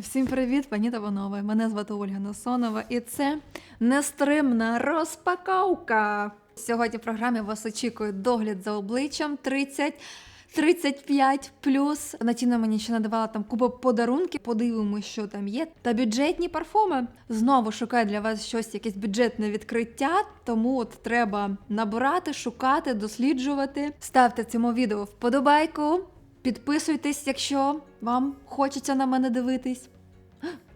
Всім привіт, пані та панове. Мене звати Ольга Носонова, і це нестримна розпаковка. Сьогодні в програмі вас очікує догляд за обличчям 30. 35 плюс Натіна мені ще надавала там купу подарунків. Подивимось, що там є. Та бюджетні парфуми. Знову шукаю для вас щось, якесь бюджетне відкриття. Тому от треба набирати, шукати, досліджувати. Ставте цьому відео вподобайку. Підписуйтесь, якщо вам хочеться на мене дивитись.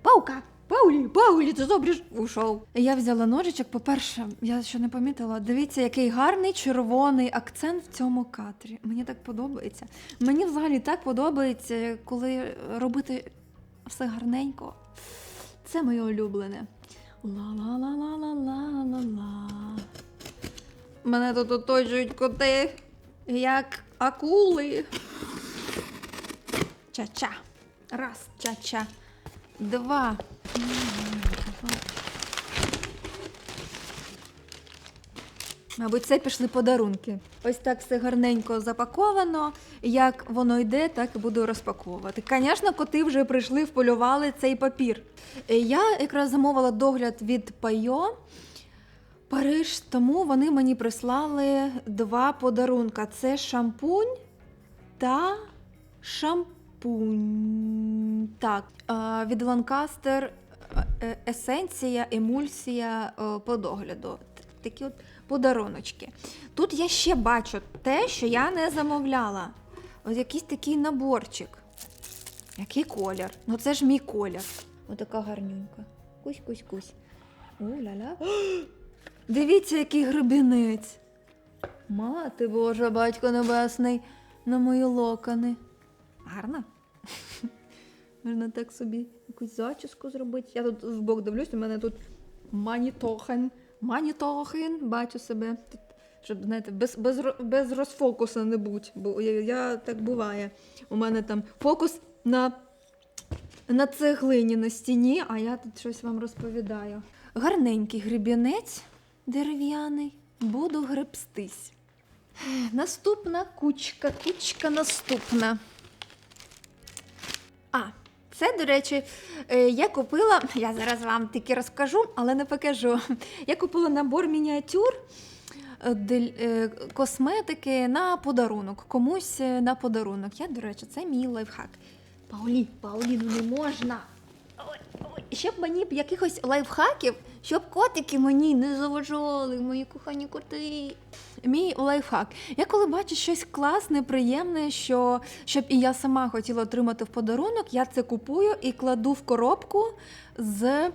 Паука! Паулі, Паулі, ти добре ушов. Я взяла ножичок. По-перше, я ще не помітила. Дивіться, який гарний червоний акцент в цьому кадрі. Мені так подобається. Мені взагалі так подобається, коли робити все гарненько. Це моє улюблене. Ла-ла-ла-ла-ла-ла-ла-ла. Мене тут оточують коти, як акули. Ча-ча. Раз, ча-ча. Два. Мабуть, це пішли подарунки. Ось так все гарненько запаковано. Як воно йде, так і буду розпаковувати. Звісно, коти вже прийшли, вполювали цей папір. Е, Я якраз замовила догляд від Пайо. Париж, тому вони мені прислали два подарунка: це шампунь та шампунь. Так, е, від Ланкастер е, есенція, емульсія е, по догляду. Такі от подаруночки. Тут я ще бачу те, що я не замовляла. Ось якийсь такий наборчик. Який колір? Ну це ж мій колір. Отака гарнюнька. Кусь, кусь, кусь. У-ля-ля. Дивіться, який гребінець. Мати Божа, батько небесний, на мої локони. Гарно? Можна так собі якусь зачіску зробити. Я тут в бок дивлюсь, у мене тут манітохен. Манітохен, бачу себе. Тут, щоб, знаєте, без, без, без розфокуса не будь. Бо я, я так буває. У мене там фокус на, на цеглині на стіні, а я тут щось вам розповідаю. Гарненький гребінець дерев'яний. Буду гребстись. Наступна кучка, кучка наступна. А, це, до речі, е, я купила, я зараз вам тільки розкажу, але не покажу. Я купила набор мініатюр е, е, косметики на подарунок. Комусь на подарунок. Я, до речі, це мій лайфхак. Паулі, Паулі, ну не можна. Ще б мені якихось лайфхаків, щоб котики мені не заважали, мої кохані коти. Мій лайфхак. Я коли бачу щось класне, приємне, що щоб і я сама хотіла отримати в подарунок, я це купую і кладу в коробку з е,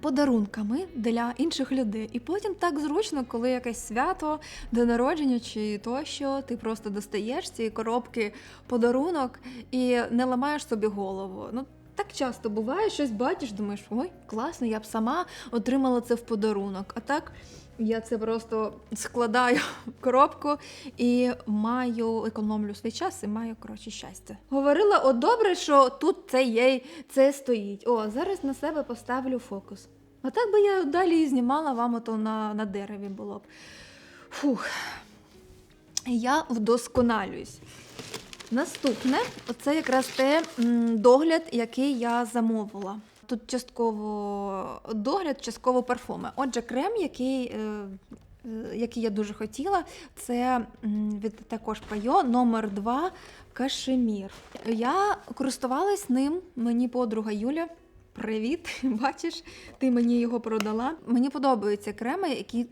подарунками для інших людей. І потім так зручно, коли якесь свято, день народження чи тощо, ти просто достаєш цієї коробки подарунок і не ламаєш собі голову. Ну, так часто буває, щось бачиш, думаєш, ой, класно, я б сама отримала це в подарунок. А так я це просто складаю в коробку і маю, економлю свій час і маю коротше щастя. Говорила, от добре, що тут це є, це стоїть. О, зараз на себе поставлю фокус. А так би я далі і знімала вам ото на, на дереві було б. Фух. Я вдосконалююсь. Наступне це якраз те догляд, який я замовила. Тут частково догляд, частково парфуми. Отже, крем, який, е, е, який я дуже хотіла, це від також Пайо номер 2 кашемір. Я користувалась ним, мені подруга Юля. Привіт, бачиш, ти мені його продала. Мені подобаються креми, які е,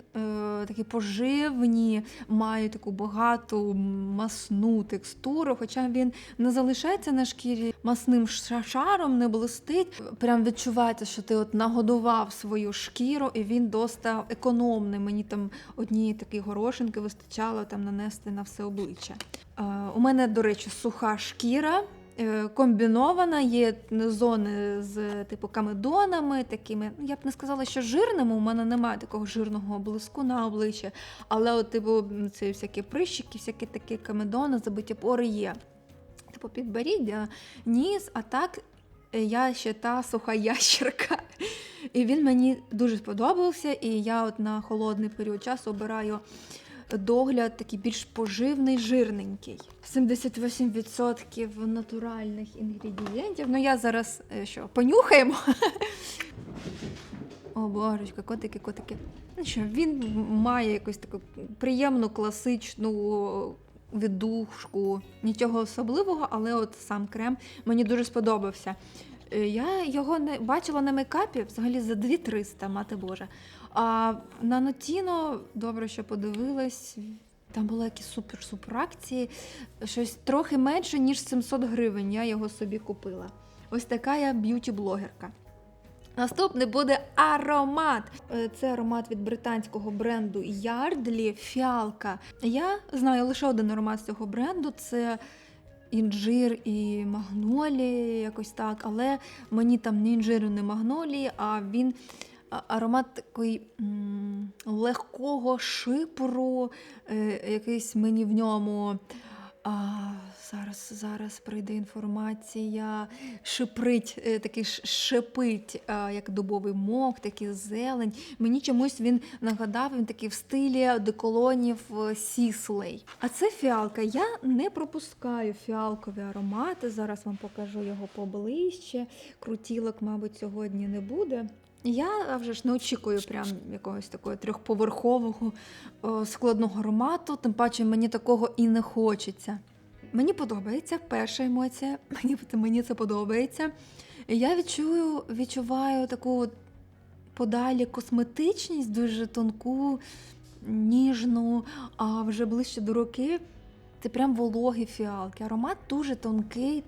такі поживні, мають таку багату масну текстуру, хоча він не залишається на шкірі масним шаром, не блистить. Прям відчувається, що ти от нагодував свою шкіру, і він доста економний. Мені там однієї такої горошинки вистачало там нанести на все обличчя. Е, у мене, до речі, суха шкіра. Е, Комбінована, є зони з типу камедонами, такими. ну, Я б не сказала, що жирними. У мене немає такого жирного блиску на обличчі, але от, типу, це всякі прищики, всякі такі камедони, забиті пори є. Типу, підборіддя, ніс, а так е, я ще та суха ящерка. І він мені дуже сподобався, і я от на холодний період часу обираю догляд такий більш поживний, жирненький. 78% натуральних інгредієнтів. Ну я зараз е, що, понюхаємо. О, божечка, котики, котики. Ну що, він має якусь таку приємну класичну віддушку. Нічого особливого, але от сам крем мені дуже сподобався. Е, Я його не бачила на мейкапі взагалі за 2300, мати Боже. А на Нотіно, добре, що подивилась. Там були якісь супер-супер акції, щось трохи менше, ніж 700 гривень. Я його собі купила. Ось така я б'юті-блогерка. Наступний буде аромат. Е, Це аромат від британського бренду Yardley Фіалка. Я знаю лише один аромат з цього бренду. Це інжир і магнолії, якось так. Але мені там не інжиру, не магнолії, а він аромат такий м, легкого шипру, е, якийсь мені в ньому. А, зараз, зараз прийде інформація. Шиприть, е, такий шипить, а, як дубовий мох, такий зелень. Мені чомусь він нагадав, він такий в стилі деколонів е, Сіслей. А це фіалка. Я не пропускаю фіалкові аромати. Зараз вам покажу його поближче. Крутілок, мабуть, сьогодні не буде. Я вже ж не очікую прям якогось такого трьохповерхового о, складного аромату, тим паче мені такого і не хочеться. Мені подобається перша емоція, мені, мені це подобається. Я відчую, відчуваю таку подалі косметичність, дуже тонку, ніжну, а вже ближче до руки це прям вологі фіалки. Аромат дуже тонкий.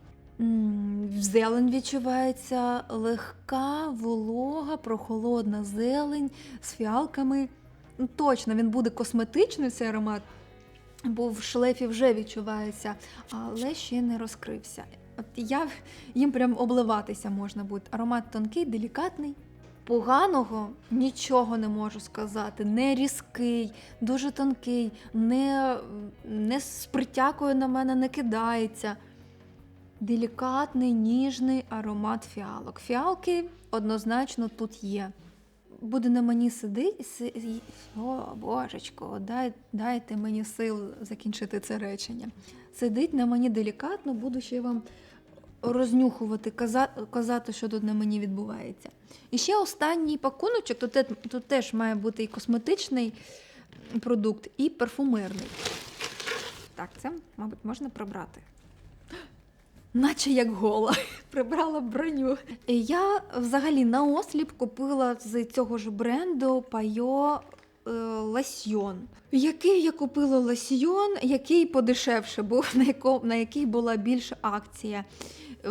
Зелень відчувається легка, волога, прохолодна зелень з фіалками. Ну, Точно він буде косметичний цей аромат, бо в шлейфі вже відчувається, але ще не розкрився. От я їм прям обливатися можна буде. Аромат тонкий, делікатний. Поганого нічого не можу сказати. Не різкий, дуже тонкий, не, не з притякою на мене не кидається. Делікатний, ніжний аромат фіалок. Фіалки однозначно тут є. Буде на мені сидить. си- О, божечко, дай, дайте мені сил закінчити це речення. Сидить на мені делікатно, буду ще вам рознюхувати, казати, що тут на мені відбувається. І ще останній пакуночок, тут, тут теж має бути і косметичний продукт, і парфумерний. Так, це, мабуть, можна прибрати. Наче як гола, прибрала броню. Я взагалі на осліп купила з цього ж бренду Пайо е, лосьйон. Який я купила лосьйон, який подешевше був, на, яко, на який була більша акція. Е,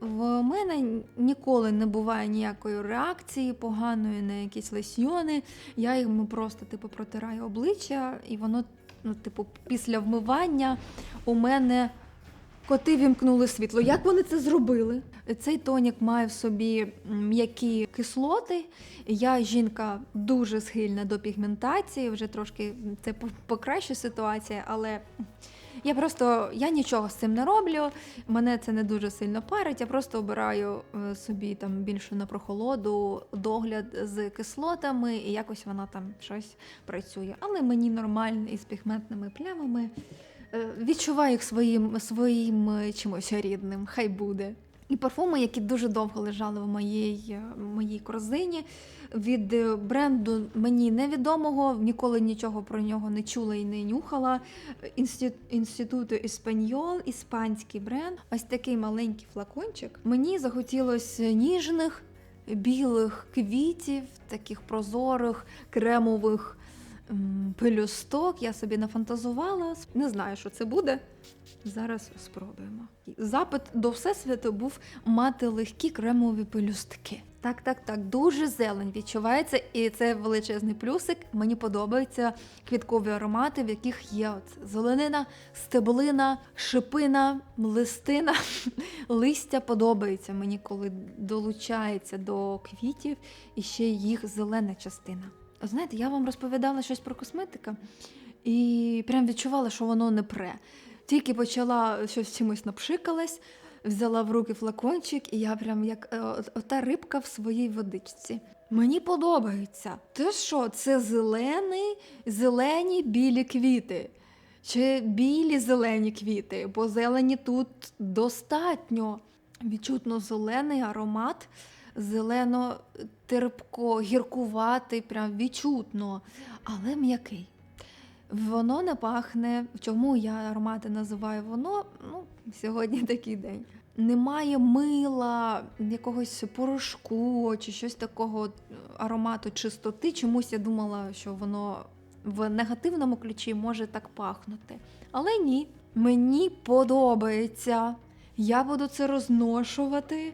В мене ніколи не буває ніякої реакції поганої на якісь лосьйони. Я йому просто типу протираю обличчя, і воно, ну, типу, після вмивання у мене коти вімкнули світло. Як вони це зробили? Цей тонік має в собі м'які кислоти. Я жінка дуже схильна до пігментації, вже трошки це по- покращує ситуація, але я просто я нічого з цим не роблю. Мене це не дуже сильно парить. Я просто обираю е, собі там більше на прохолоду догляд з кислотами, і якось вона там щось працює. Але мені нормально із пігментними плямами. Е, Відчуваю їх своїм, своїм е, чимось рідним, хай буде. І парфуми, які дуже довго лежали в моїй, е, моїй корзині. Від бренду мені невідомого, ніколи нічого про нього не чула і не нюхала. Інститут, інституту Іспаньол, іспанський бренд. Ось такий маленький флакончик. Мені захотілося ніжних білих квітів, таких прозорих, кремових пелюсток. Я собі нафантазувала. Не знаю, що це буде. Зараз спробуємо. Запит до всесвіту був мати легкі кремові пелюстки. Так, так, так, дуже зелень відчувається, і це величезний плюсик. Мені подобаються квіткові аромати, в яких є от зеленина, стеблина, шипина, листина. Листя подобається мені, коли долучається до квітів і ще їх зелена частина. Знаєте, я вам розповідала щось про косметика і прям відчувала, що воно не пре. Тільки почала щось чимось напшикалась, взяла в руки флакончик, і я прям як е, ота рибка в своїй водичці. Мені подобається. Те що, це зелений, зелені білі квіти. Чи білі зелені квіти, бо зелені тут достатньо. Відчутно зелений аромат, зелено терпко, гіркуватий, прям відчутно, але м'який. Воно не пахне. Чому я аромати називаю воно? Ну, сьогодні такий день. Немає мила, якогось порошку чи щось такого аромату чистоти. Чомусь я думала, що воно в негативному ключі може так пахнути. Але ні, мені подобається. Я буду це розношувати,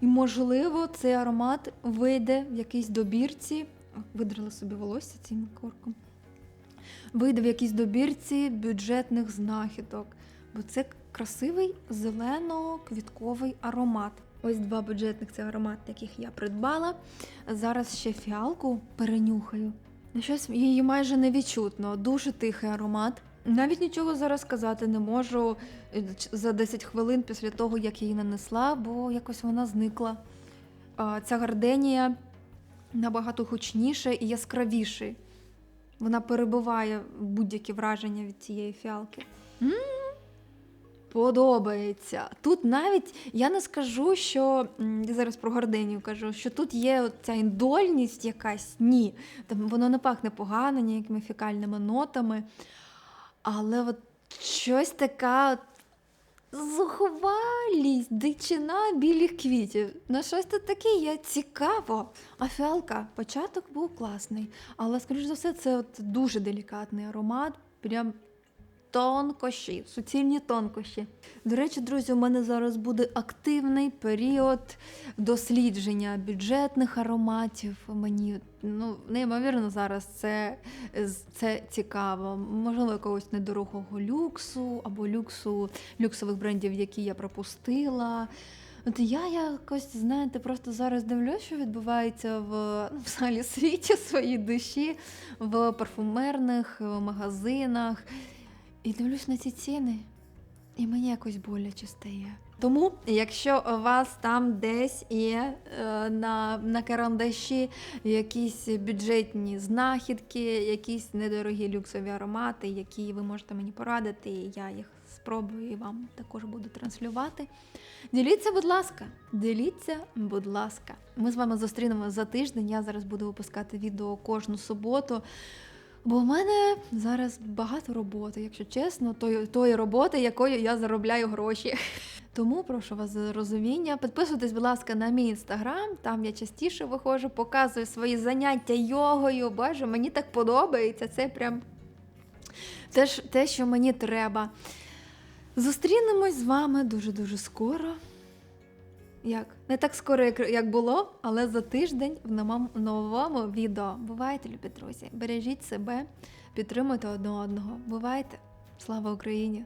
і, можливо, цей аромат вийде в якійсь добірці. Видрила собі волосся цим корком. Вийде в якійсь добірці бюджетних знахідок, бо це красивий зелено-квітковий аромат. Ось два бюджетних це аромат, яких я придбала. Зараз ще фіалку перенюхаю. Ну, Щось її майже не відчутно, дуже тихий аромат. Навіть нічого зараз сказати не можу е, за 10 хвилин після того, як її нанесла, бо якось вона зникла. Ця гарденія набагато гучніше і яскравіше. Вона перебиває будь-які враження від цієї фіалки. м Подобається. Тут навіть я не скажу, що я зараз про гарденію кажу, що тут є ця індольність якась. Ні. Там воно не пахне погано, ніякими фекальними нотами. Але от щось така от зухвалість, дичина білих квітів. Ну, щось тут таке є цікаво. А фіалка, початок був класний. Але, скоріш за все, це от дуже делікатний аромат. Прям тонкощі, суцільні тонкощі. До речі, друзі, у мене зараз буде активний період дослідження бюджетних ароматів. Мені ну, неймовірно зараз це, це цікаво. Можливо, якогось недорогого люксу або люксу люксових брендів, які я пропустила. От я якось, знаєте, просто зараз дивлюсь, що відбувається в ну, взагалі світі своїй душі, в парфумерних магазинах. І дивлюсь на ці ціни, і мені якось боляче стає. Тому, якщо у вас там десь є е, на, на карандаші якісь бюджетні знахідки, якісь недорогі люксові аромати, які ви можете мені порадити, і я їх спробую і вам також буду транслювати. Діліться, будь ласка, діліться, будь ласка. Ми з вами зустрінемося за тиждень. Я зараз буду випускати відео кожну суботу. Бо в мене зараз багато роботи, якщо чесно, тої, тої роботи, якою я заробляю гроші. Тому прошу вас за розуміння. Підписуйтесь, будь ласка, на мій інстаграм. Там я частіше виходжу, показую свої заняття йогою. Боже, мені так подобається. Це прям те, що мені треба. Зустрінемось з вами дуже-дуже скоро. Як? Не так скоро, як, як було, але за тиждень в новому, новому відео. Бувайте, любі друзі. Бережіть себе, підтримуйте одне одного. Бувайте! Слава Україні!